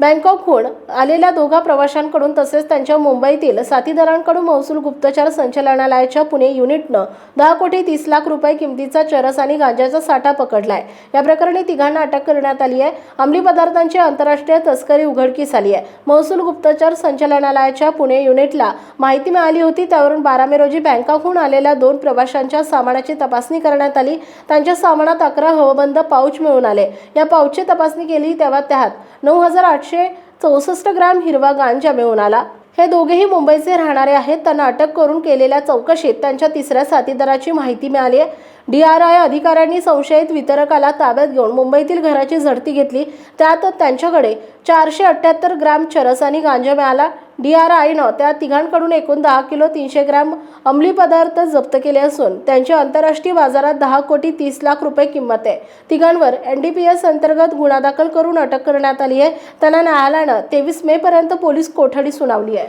बँकॉकहून आलेल्या दोघा प्रवाशांकडून तसेच त्यांच्या मुंबईतील साथीदारांकडून महसूल गुप्तचर संचालनालयाच्या पुणे युनिटनं दहा कोटी तीस लाख रुपये किमतीचा चरस आणि गांजाचा साठा पकडलाय. या प्रकरणी तिघांना अटक करण्यात आली आहे. अंमली पदार्थांची आंतरराष्ट्रीय तस्करी उघडकीस आली आहे. महसूल गुप्तचर संचालनालयाच्या पुणे युनिटला माहिती मिळाली होती. त्यावरून बारा मे रोजी बँकॉकहून आलेल्या दोन प्रवाशांच्या सामानाची तपासणी करण्यात आली. त्यांच्या सामानात अकरा हवबंद पाऊच मिळून आले. या पाऊचची तपासणी केली तेव्हा त्यात नऊ हजार सातशे चौसष्ट ग्रॅम हिरवा गांजा मिळून आला. हे दोघेही मुंबईचे राहणारे आहेत. त्यांना अटक करून केलेल्या चौकशीत त्यांच्या तिसऱ्या साथीदाराची माहिती मिळाली आहे. डी आर आय अधिकाऱ्यांनी संशयित वितरकाला ताब्यात घेऊन मुंबईतील घराची झडती घेतली. त्यात त्यांच्याकडे चारशे अठ्ठ्याहत्तर ग्रॅम चरस आणि गांजा मिळाला. डी आर आयनं त्या तिघांकडून एकूण दहा किलो तीनशे ग्रॅम अंमली पदार्थ जप्त केले असून त्यांची आंतरराष्ट्रीय बाजारात दहा कोटी तीस लाख रुपये किंमत आहे. तिघांवर एन डी पी एस अंतर्गत गुन्हा दाखल करून अटक करण्यात आली आहे. त्यांना न्यायालयानं तेवीस मे पर्यंत पोलीस कोठडी सुनावली आहे.